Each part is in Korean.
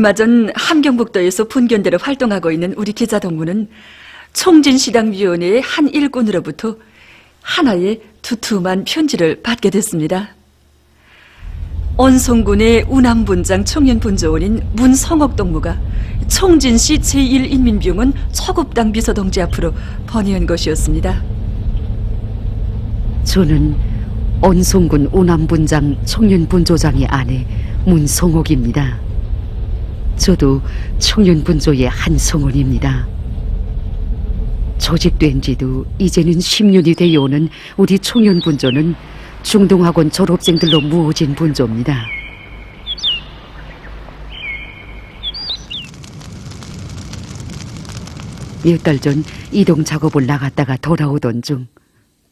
얼마 전 함경북도에서 분견대로 활동하고 있는 우리 기자 동무는 총진시당위원회의 한 일꾼으로부터 하나의 두툼한 편지를 받게 됐습니다. 언송군의 우남분장 청년분조원인 문성옥 동무가 총진시 제1인민병원 초급당 비서동지 앞으로 번의한 것이었습니다. 저는 언송군 오남분장 청년분조장의 아내 문성옥입니다. 저도 청년분조의 한 성원입니다. 조직된 지도 이제는 10년이 되어오는 우리 청년분조는 중동학원 졸업생들로 무어진 분조입니다. 몇 달 전 이동 작업을 나갔다가 돌아오던 중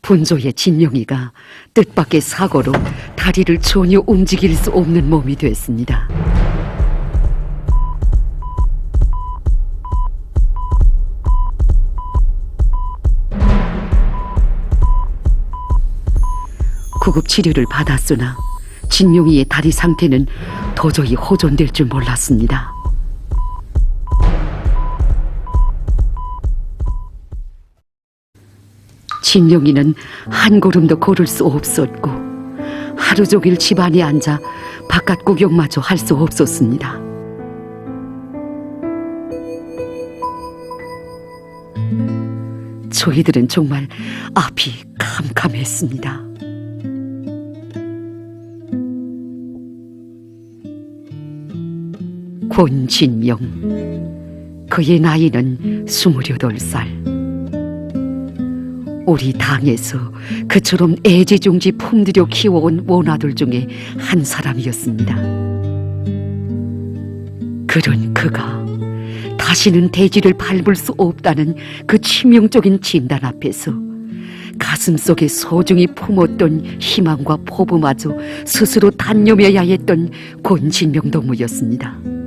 분조의 진영이가 뜻밖의 사고로 다리를 전혀 움직일 수 없는 몸이 됐습니다. 구급 치료를 받았으나 진용이의 다리 상태는 도저히 호전될 줄 몰랐습니다. 진영이는 한 걸음도 걸을 수 없었고 하루 종일 집 안에 앉아 바깥 구경마저 할 수 없었습니다. 저희들은 정말 앞이 캄캄했습니다. 권진명 그의 나이는 스물여덟 살 우리 당에서 그처럼 애지중지 품들여 키워온 원아들 중에 한 사람이었습니다. 그런 그가 다시는 대지를 밟을 수 없다는 그 치명적인 진단 앞에서 가슴 속에 소중히 품었던 희망과 포부마저 스스로 단념해야 했던 권진명 동무였습니다.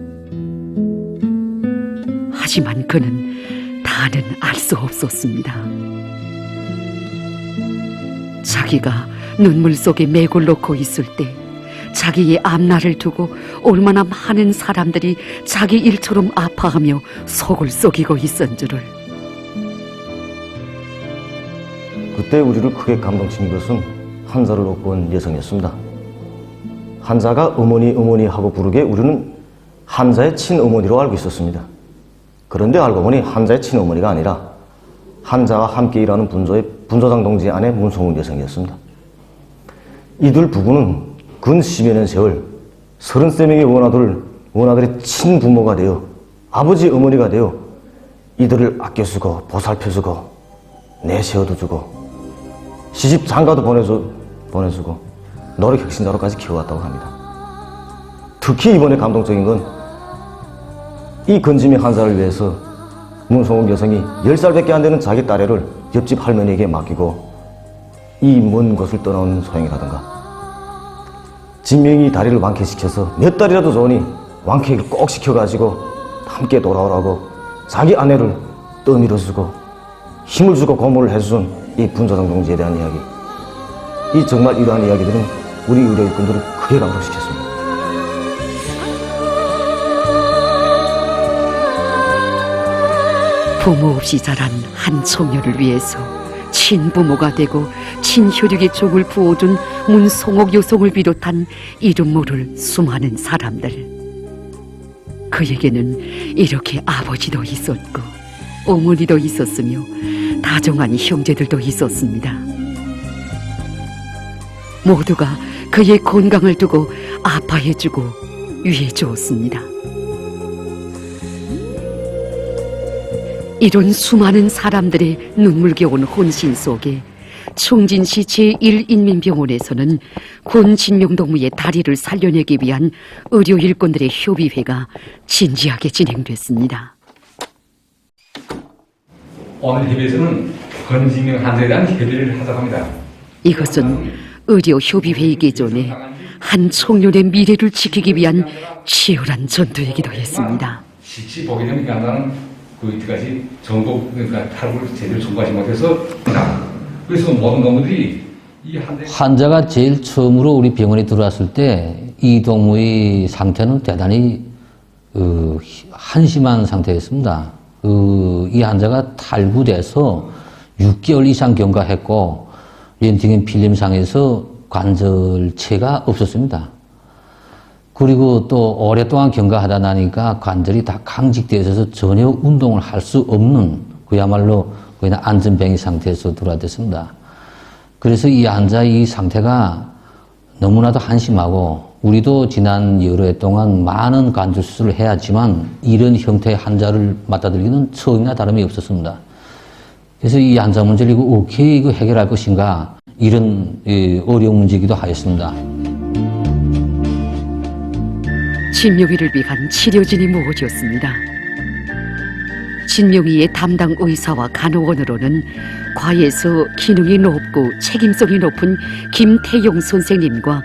하지만 그는 다는 알 수 없었습니다. 자기가 눈물 속에 매골 놓고 있을 때 자기의 앞날을 두고 얼마나 많은 사람들이 자기 일처럼 아파하며 속을 썩이고 있었 줄을 그때 우리를 크게 감동친 것은 한자를 놓고 온 여성이었습니다. 한자가 어머니 어머니 하고 부르게 우리는 한자의 친어머니로 알고 있었습니다. 그런데 알고 보니 한자의 친어머니가 아니라 한자와 함께 일하는 분조의 분조장 동지 아내 문송은 여성이었습니다. 이들 부부는 근 10여 년 세월 33명의 원아들, 원아들의 친부모가 되어 아버지 어머니가 되어 이들을 아껴주고 보살펴주고 내세워도 주고 시집 장가도 보내줘, 보내주고 노력 혁신자로까지 키워왔다고 합니다. 특히 이번에 감동적인 건 이 건짐의 한사를 위해서 문성욱 여성이 10살밖에 안 되는 자기 딸애를 옆집 할머니에게 맡기고 이 먼 곳을 떠나온 소행이라든가 진명이 다리를 완쾌시켜서 몇 달이라도 좋으니 완쾌를 꼭 시켜가지고 함께 돌아오라고 자기 아내를 떠밀어주고 힘을 주고 고문을 해준 이 분조장 동지에 대한 이야기 이 정말 이러한 이야기들은 우리 의료 일꾼들을 크게 감동시켰습니다. 부모 없이 자란 한 청년을 위해서 친부모가 되고 친혈육의 종을 부어준 문송옥 여성을 비롯한 이름 모를 수많은 사람들. 그에게는 이렇게 아버지도 있었고 어머니도 있었으며 다정한 형제들도 있었습니다. 모두가 그의 건강을 두고 아파해주고 위해주었습니다. 이런 수많은 사람들의 눈물겨운 혼신 속에 총진시 제1인민병원에서는 권진명 동무의 다리를 살려내기 위한 의료 일꾼들의 협의회가 진지하게 진행됐습니다. 오늘 협의에서는 권진명 환자에 대한 협의를 하자고 합니다. 이것은 의료 협의회이기 전에 한 청년의 미래를 지키기 위한 치열한 전투이기도 했습니다. 시치 보기 전에 간다는 그 이때까지 정보 그러니까 탈북을 제대로 전가하지 못해서 그래서 모든 놈들이 이 한대 환자가 제일 처음으로 우리 병원에 들어왔을 때 이동무의 상태는 대단히 그 한심한 상태였습니다. 그이 환자가 탈구돼서 6개월 이상 경과했고 렌트겐 필름상에서 관절체가 없었습니다. 그리고 또 오랫동안 경과하다 나니까 관절이 다 강직되어 있어서 전혀 운동을 할 수 없는 그야말로 그냥 안전병의 상태에서 들어왔습니다. 그래서 이 환자 이 상태가 너무나도 한심하고 우리도 지난 여러 해 동안 많은 관절 수술을 해야지만 이런 형태의 환자를 맞닥뜨리기는 처음이나 다름이 없었습니다. 그래서 이 환자 문제를 이거 어떻게 이거 해결할 것인가 이런 예, 어려운 문제이기도 하였습니다. 진명이를 위한 치료진이 모아졌습니다. 진명이의 담당 의사와 간호원으로는 과에서 기능이 높고 책임성이 높은 김태용 선생님과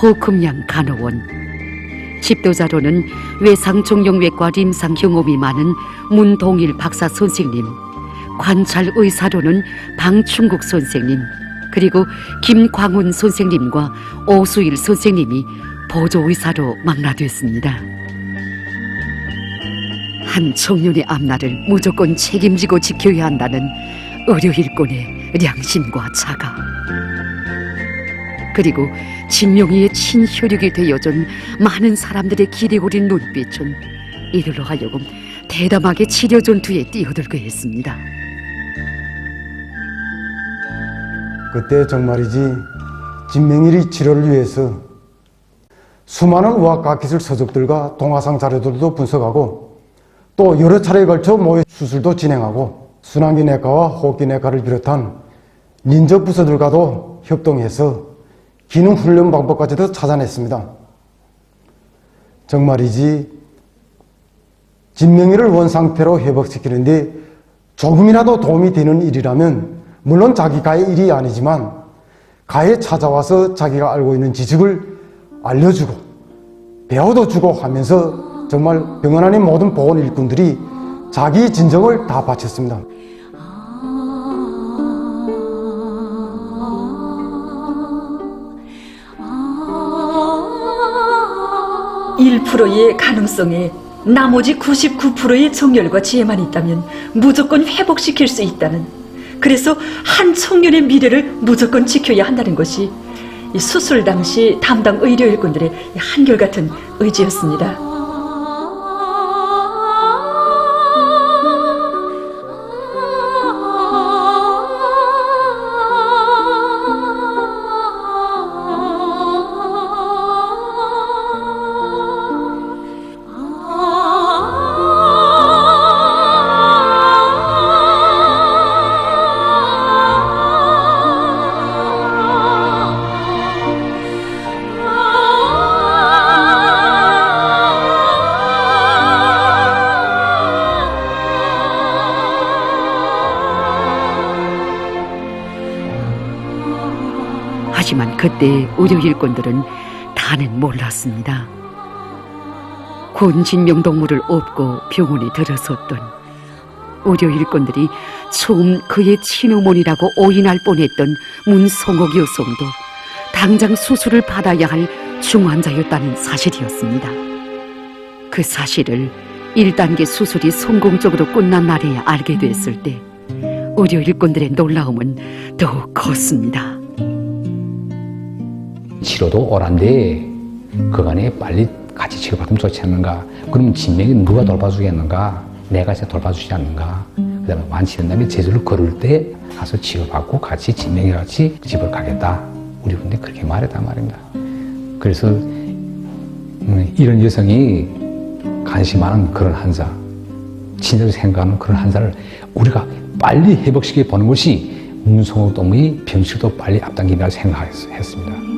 허금양 간호원, 집도자로는 외상종용외과 림상 경험이 많은 문동일 박사 선생님, 관찰 의사로는 방충국 선생님, 그리고 김광훈 선생님과 오수일 선생님이 보조 의사로 망라됐습니다. 한 청년의 앞날을 무조건 책임지고 지켜야 한다는 의료 일꾼의良心과 자가 그리고 진명이의 친혈육이 되어준 많은 사람들의 길이 오린 눈빛은 이들로 하여금 대담하게 치료 전투에 뛰어들게 했습니다. 그때 정말이지 진명일이 치료를 위해서 수많은 의학과학기술 서적들과 동화상 자료들도 분석하고 또 여러 차례에 걸쳐 모의 수술도 진행하고 순환기 내과와 호흡기 내과를 비롯한 민족 부서들과도 협동해서 기능 훈련 방법까지도 찾아냈습니다. 정말이지 진명이를 원상태로 회복시키는데 조금이라도 도움이 되는 일이라면 물론 자기 가의 일이 아니지만 가에 찾아와서 자기가 알고 있는 지식을 알려주고 배워도 주고 하면서 정말 병원 안의 모든 보건 일꾼들이 자기 진정을 다 바쳤습니다. 일 1%의 가능성에 나머지 99%의 정열과 지혜만 있다면 무조건 회복시킬 수 있다는 그래서 한 청년의 미래를 무조건 지켜야 한다는 것이 이 수술 당시 담당 의료 일꾼들의 이 한결같은 의지였습니다. 그때 의료 일꾼들은 다는 몰랐습니다. 군 진명동물을 업고 병원에 들어섰던 의료 일꾼들이 처음 그의 친어머니라고 오인할 뻔했던 문성옥 여성도 당장 수술을 받아야 할 중환자였다는 사실이었습니다. 그 사실을 1단계 수술이 성공적으로 끝난 날에야 알게 됐을 때 의료 일꾼들의 놀라움은 더욱 컸습니다. 치료도 오란데 그간에 빨리 같이 치료받으면 좋지 않는가? 그러면 진명이 누가 돌봐주겠는가? 내가 이제 돌봐주지 않는가? 그 다음에 완치된 다음에 제주를 걸을 때 가서 치료받고 같이 진명이 같이 집을 가겠다. 우리 군데 그렇게 말했단 말입니다. 그래서 음, 이런 여성이 관심 많은 그런 환자 친절히 생각하는 그런 환자를 우리가 빨리 회복시켜 보는 것이 문성호 동의 병실도 빨리 앞당긴다고 생각했습니다.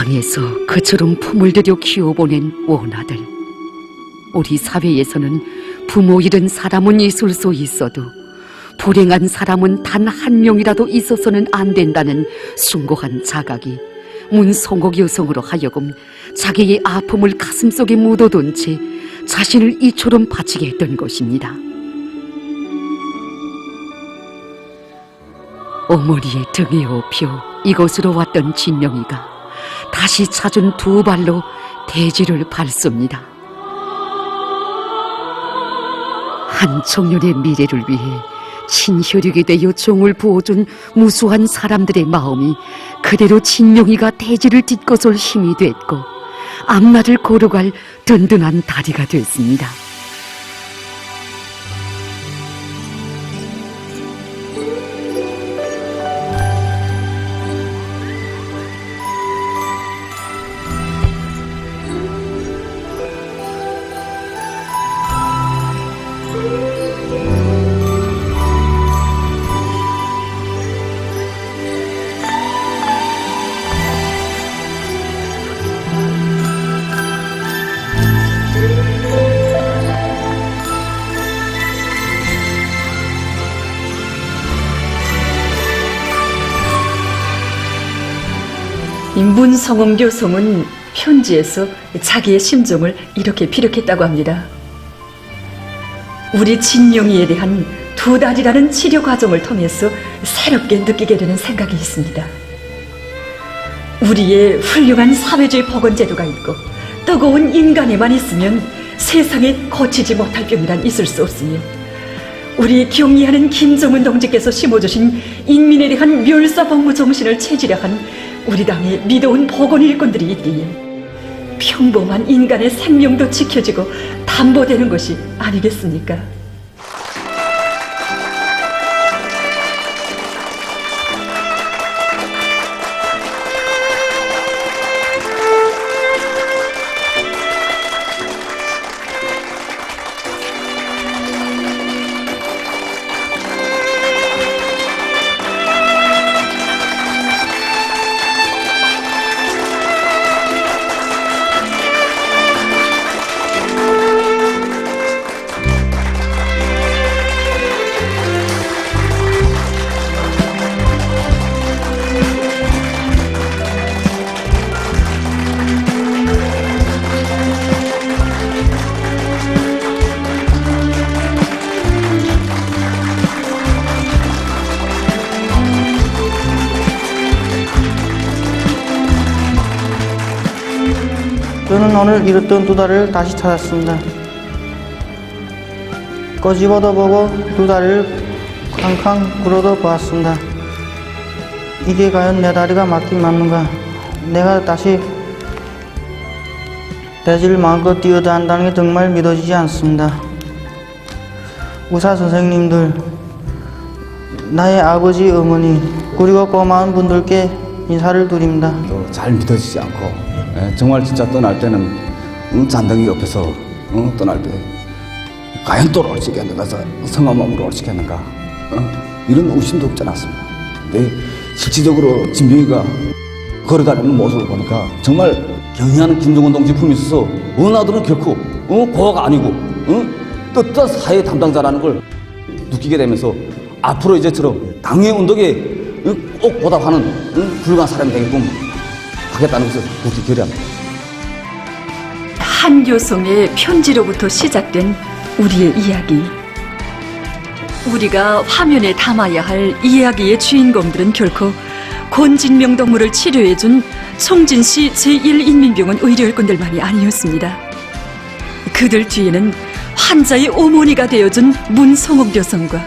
당에서 그처럼 품을 들여 키워보낸 원아들. 우리 사회에서는 부모 잃은 사람은 있을 수 있어도 불행한 사람은 단 한 명이라도 있어서는 안 된다는 숭고한 자각이 문성옥 여성으로 하여금 자기의 아픔을 가슴속에 묻어둔 채 자신을 이처럼 바치게 했던 것입니다. 어머니의 등에 업혀 이곳으로 왔던 진명이가 다시 찾은 두 발로 대지를 밟습니다. 한 청년의 미래를 위해 친혈육이 되어 종을 부어준 무수한 사람들의 마음이 그대로 진명이가 대지를 딛고설 힘이 됐고 앞날을 걸어갈 든든한 다리가 됐습니다. 문성홍 교성은 편지에서 자기의 심정을 이렇게 피력했다고 합니다. 우리 진용이에 대한 두 달이라는 치료 과정을 통해서 새롭게 느끼게 되는 생각이 있습니다. 우리의 훌륭한 사회주의 보건제도가 있고 뜨거운 인간에만 있으면 세상에 고치지 못할 병이란 있을 수 없으며 우리 경의하는 김정은 동지께서 심어주신 인민에 대한 멸사복무 정신을 체질화 한 우리 당의 믿어온 보건 일꾼들이 있기에 평범한 인간의 생명도 지켜지고 담보되는 것이 아니겠습니까? 저는 오늘 잃었던 두 다리를 다시 찾았습니다. 꼬집어도 보고 두 다리를 캉캉 굴어도 보았습니다. 이게 과연 내 다리가 맞긴 맞는가? 내가 다시 대지를 마음껏 뛰어야 한다는 게 정말 믿어지지 않습니다. 의사 선생님들, 나의 아버지, 어머니, 그리고 고마운 분들께 인사를 드립니다. 또잘 믿어지지 않고 예, 정말 진짜 떠날 때는 응, 잔등이 옆에서 응, 떠날 때 과연 또올수 있겠는가 성한 마음으로 올수 있겠는가 어? 이런 의심도 없지 않았습니다 근데 실질적으로 진병이가 걸어다니는 모습을 보니까 정말 경의하는 김정은 동지 품에 있어서 은하들은 결코 어, 고아가 아니고 어? 떳떳 사회 담당자라는 걸 느끼게 되면서 앞으로 이제처럼 당의 운동에 어, 꼭 보답하는 어, 훌륭한 사람이 되게끔 하겠다는 것을 굳이 결의합니다. 한교성의 편지로부터 시작된 우리의 이야기. 우리가 화면에 담아야 할 이야기의 주인공들은 결코 곤진명 동물을 치료해준 청진시 제1인민병원 의료 일꾼들만이 아니었습니다. 그들 뒤에는 환자의 어머니가 되어준 문성옥 여성과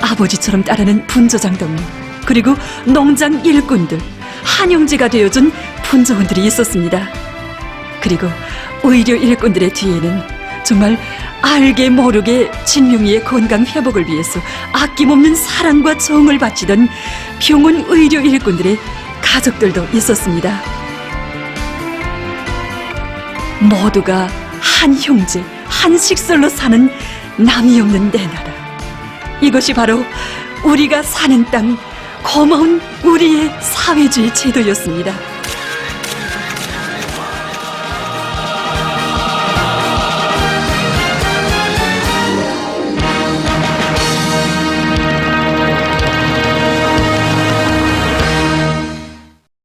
아버지처럼 따르는 분조장 동무 그리고 농장 일꾼들 한영재가 되어준 분조원들이 있었습니다. 그리고 의료 일꾼들의 뒤에는 정말 알게 모르게 진명이의 건강 회복을 위해서 아낌없는 사랑과 정을 바치던 병원 의료 일꾼들의 가족들도 있었습니다. 모두가 한 형제, 한 식설로 사는 남이 없는 내 나라. 이것이 바로 우리가 사는 땅, 고마운 우리의 사회주의 제도였습니다.